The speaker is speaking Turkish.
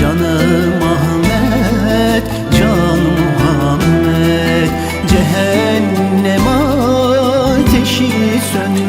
Canım Ahmet, can Muhammed. Cehennem ateşi söndü.